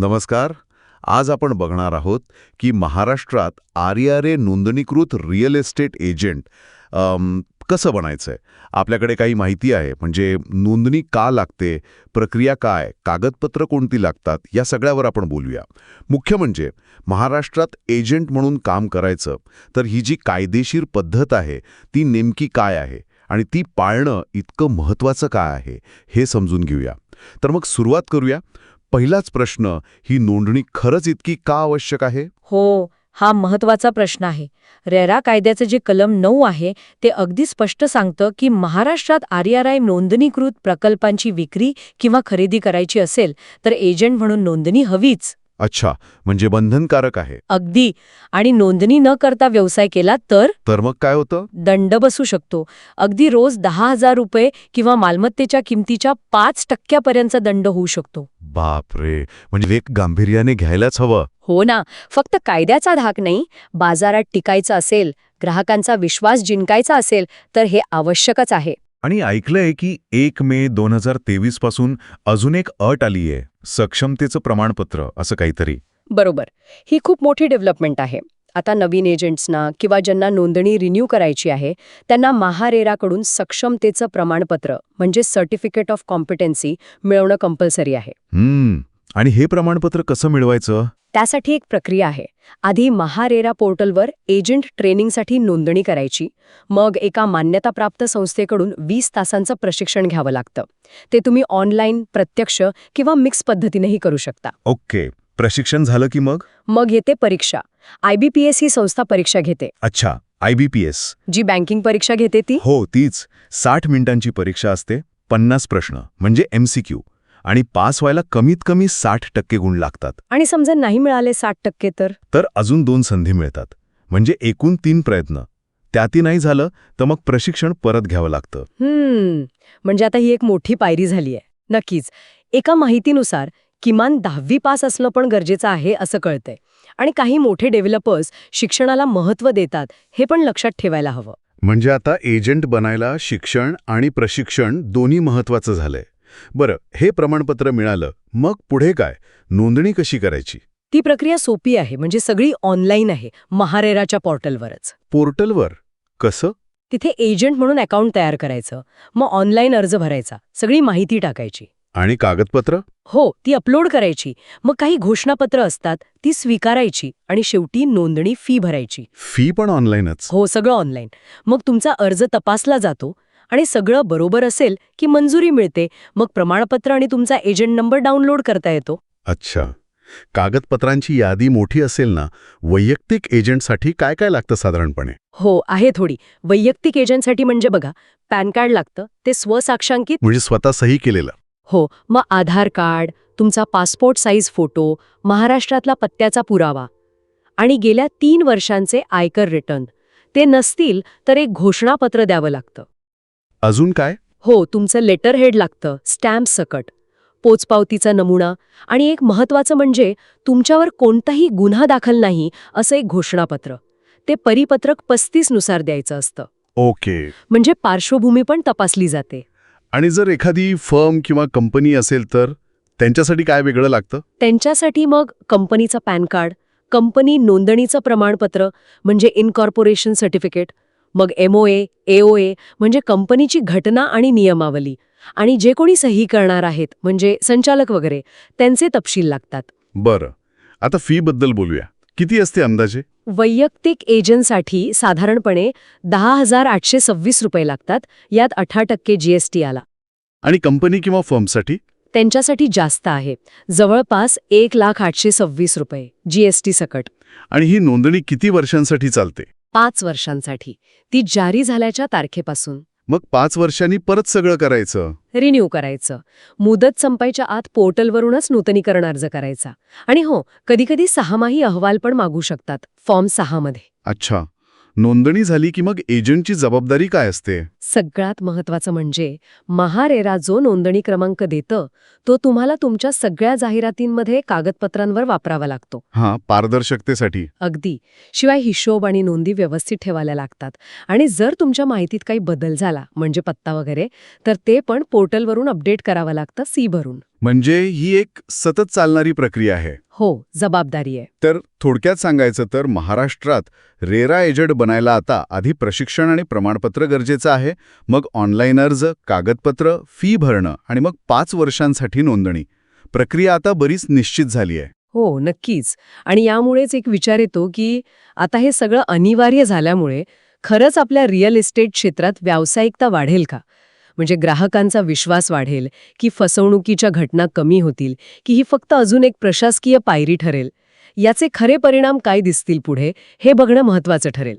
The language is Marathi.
नमस्कार. आज आपण बघणार आहोत की महाराष्ट्रात आर नोंदणीकृत रिअल एस्टेट एजंट कसं बनायचं आहे आपल्याकडे काही माहिती आहे म्हणजे नोंदणी का लागते प्रक्रिया काय कागदपत्र कोणती लागतात या सगळ्यावर आपण बोलूया. मुख्य म्हणजे महाराष्ट्रात एजंट म्हणून काम करायचं तर ही जी कायदेशीर पद्धत आहे ती नेमकी काय आहे आणि ती पाळणं इतकं महत्त्वाचं काय आहे हे समजून घेऊया. तर मग सुरुवात करूया. पहिलाच प्रश्न ही नोंदणी खरंच इतकी का आवश्यक आहे? हो हा महत्त्वाचा प्रश्न आहे. रेरा कायद्याचं जे कलम नऊ आहे ते अगदी स्पष्ट सांगतं की महाराष्ट्रात आरआरआय नोंदणीकृत प्रकल्पांची विक्री किंवा खरेदी करायची असेल तर एजंट म्हणून नोंदणी हवीच. अच्छा म्हणजे बंधनकारक आहे. अगदी. आणि नोंदणी न करता व्यवसाय केला तर? तर मग काय होतं? दंड बसू शकतो. अगदी रोज दहा हजार रुपये किंवा मालमत्तेच्या किमतीच्या पाच टक्क्यापर्यंतचा दंड होऊ शकतो. बापरे. म्हणजे एक गांभीर्याने घ्यायलाच हवं. हो ना. फक्त कायद्याचा धाक नाही. बाजारात टिकायचं असेल ग्राहकांचा विश्वास जिंकायचा असेल तर हे आवश्यकच आहे. आणि ऐकलंय की एक मे दोन हजार तेवीसपासून अजून एक अट आलीये. सक्षमतेचं प्रमाणपत्र असं काहीतरी. बरोबर. ही खूप मोठी डेव्हलपमेंट आहे. आता नवीन एजंट्सना किंवा ज्यांना नोंदणी रिन्यू करायची आहे त्यांना महारेराकडून सक्षमतेचं प्रमाणपत्र म्हणजे सर्टिफिकेट ऑफ कॉम्पिटन्सी मिळवणं कंपल्सरी आहे. आणि हे प्रमाणपत्र कसं मिळवायचं? त्यासाठी एक प्रक्रिया आहे. आधी महारेरा पोर्टलवर एजंट ट्रेनिंगसाठी नोंदणी करायची. मग एका मान्यताप्राप्त संस्थेकडून वीस तासांचं प्रशिक्षण घ्यावं लागतं. ते तुम्ही ऑनलाईन प्रत्यक्ष किंवा मिक्स पद्धतीनेही करू शकता. ओके. प्रशिक्षण झालं की मग? मग येते परीक्षा. आयबीपीएस ही संस्था परीक्षा घेते. अच्छा आयबीपीएस जी बँकिंग परीक्षा घेते ती? हो तीच. साठ मिनिटांची परीक्षा असते पन्नास प्रश्न म्हणजे एमसीक्यू आणि पास व्हायला कमीत कमी साठ टक्के गुण लागतात. आणि समजा नाही मिळाले साठ टक्के तर? तर अजून दोन संधी मिळतात. म्हणजे एकूण तीन प्रयत्न. त्याती नाही झालं तर मग प्रशिक्षण परत घ्यावं लागतं. हम्म. म्हणजे आता ही एक मोठी पायरी झाली आहे नक्कीच. एका माहितीनुसार किमान दहावी पास असणं पण गरजेचं आहे असं कळतंय. आणि काही मोठे डेव्हलपर्स शिक्षणाला महत्त्व देतात हे पण लक्षात ठेवायला हवं. म्हणजे आता एजंट बनायला शिक्षण आणि प्रशिक्षण दोन्ही महत्वाचं झालंय. बरं हे प्रमाणपत्र मिळालं मग पुढे काय? नोंदणी कशी करायची? ती प्रक्रिया सोपी आहे म्हणजे सगळी ऑनलाईन आहे महारेराच्या पोर्टलवरच. पोर्टलवर? कसं? तिथे एजंट म्हणून अकाउंट तयार करायचं मग ऑनलाईन अर्ज भरायचा सगळी माहिती टाकायची. आणि कागदपत्र? हो ती अपलोड करायची. मग काही घोषणापत्र असतात ती स्वीकारायची आणि शेवटी नोंदणी फी भरायची. फी पण ऑनलाईनच हो सगळं ऑनलाईन मग तुमचा अर्ज तपासला जातो आणि सगळं बरोबर असेल की मंजुरी मिळते मग प्रमाणपत्र आणि तुमचा एजंट नंबर डाउनलोड करता येतो. अच्छा. कागदपत्रांची यादी मोठी असेल ना वैयक्तिक एजंटसाठी काय काय लागतं साधारणपणे? हो आहे थोडी. वैयक्तिक एजंटसाठी म्हणजे बघा पॅन कार्ड लागतं ते स्वसाक्षांकित म्हणजे स्वतः सही केलेलं. हो मग आधार कार्ड तुमचा पासपोर्ट साईज फोटो महाराष्ट्रातला पत्त्याचा पुरावा. आणि गेल्या तीन वर्षांचे आयकर रिटर्न. ते नसतील तर एक घोषणापत्र द्यावं लागतं. अजून काय? हो तुमचं लेटर हेड लागतं स्टॅम्प सकट. पोचपावतीचा नमुना आणि एक महत्वाचं म्हणजे तुमच्यावर कोणताही गुन्हा दाखल नाही असं एक घोषणापत्र. ते परिपत्रक पस्तीसनुसार द्यायचं असतं. ओके. म्हणजे पार्श्वभूमी पण तपासली जाते. आणि जर एखादी फर्म किंवा कंपनी असेल तर त्यांच्यासाठी काय वेगळं लागतं? त्यांच्यासाठी मग कंपनीचं पॅन कार्ड कंपनी नोंदणीचं प्रमाणपत्र म्हणजे इनकॉर्पोरेशन सर्टिफिकेट मग एमओए एओए म्हणजे कंपनीची घटना आणि नियमावली. आणि जे कोणी सही करणार आहेत म्हणजे संचालक वगैरे त्यांचे तपशील लागतात. बरं. आता फी बद्दल बोलूया. किती असते अंदाजे? वैयक्तिक एजंटसाठी साधारणपणे दहा हजार आठशे सव्वीस रुपये लागतात यात अठरा टक्के जीएसटी आला. आणि कंपनी किंवा फर्मसाठी? त्यांच्यासाठी जास्त आहे. जवळपास एक लाख आठशे सव्वीस रुपये जीएसटी सकट. आणि ही नोंदणी किती वर्षांसाठी चालते? पाच वर्षांसाठी. ती जारी झाल्याच्या तारखेपासून. मग पाच वर्षांनी परत सगळं करायचं. रिन्यू करायचं. मुदत संपायच्या आत पोर्टलवरूनच नूतनीकरण अर्ज करायचा. आणि हो कधीकधी सहामाही अहवाल पण मागू शकतात फॉर्म सहामध्ये अच्छा. नोंदणी झाली की मग एजंटची जबाबदारी काय असते? सगळ्यात महत्वाचं म्हणजे महारेरा जो नोंदणी क्रमांक देतं तो तुम्हाला तुमच्या सगळ्या जाहिरातींमध्ये कागदपत्रांवर वापरावा लागतो. हां पारदर्शकतेसाठी. अगदी. शिवाय हिशोब आणि नोंदी व्यवस्थित ठेवायला लागतात. आणि जर तुमच्या माहितीत काही बदल झाला म्हणजे पत्ता वगैरे तर ते पण पोर्टलवरून अपडेट करावं लागतं सी भरून. म्हणजे ही एक सतत चालणारी प्रक्रिया आहे. हो जबाबदारी आहे. तर थोडक्यात सांगायचं तर महाराष्ट्रात रेरा एजंट बनायला आता आधी प्रशिक्षण आणि प्रमाणपत्र गरजेचं आहे मग ऑनलाईन अर्ज कागदपत्र फी भरणं आणि मग पाच वर्षांसाठी नोंदणी. प्रक्रिया आता बरीच निश्चित झाली आहे. हो नक्कीच. आणि यामुळेच एक विचार येतो की आता हे सगळं अनिवार्य झाल्यामुळे खरंच आपल्या रिअल इस्टेट क्षेत्रात व्यावसायिकता वाढेल का? म्हणजे ग्राहकांचा विश्वास वाढेल की फसवणुकीच्या घटना कमी होतील की ही फक्त अजून एक प्रशासकीय पायरी ठरेल. याचे खरे परिणाम काय दिसतील पुढे हे बघणं महत्वाचं ठरेल.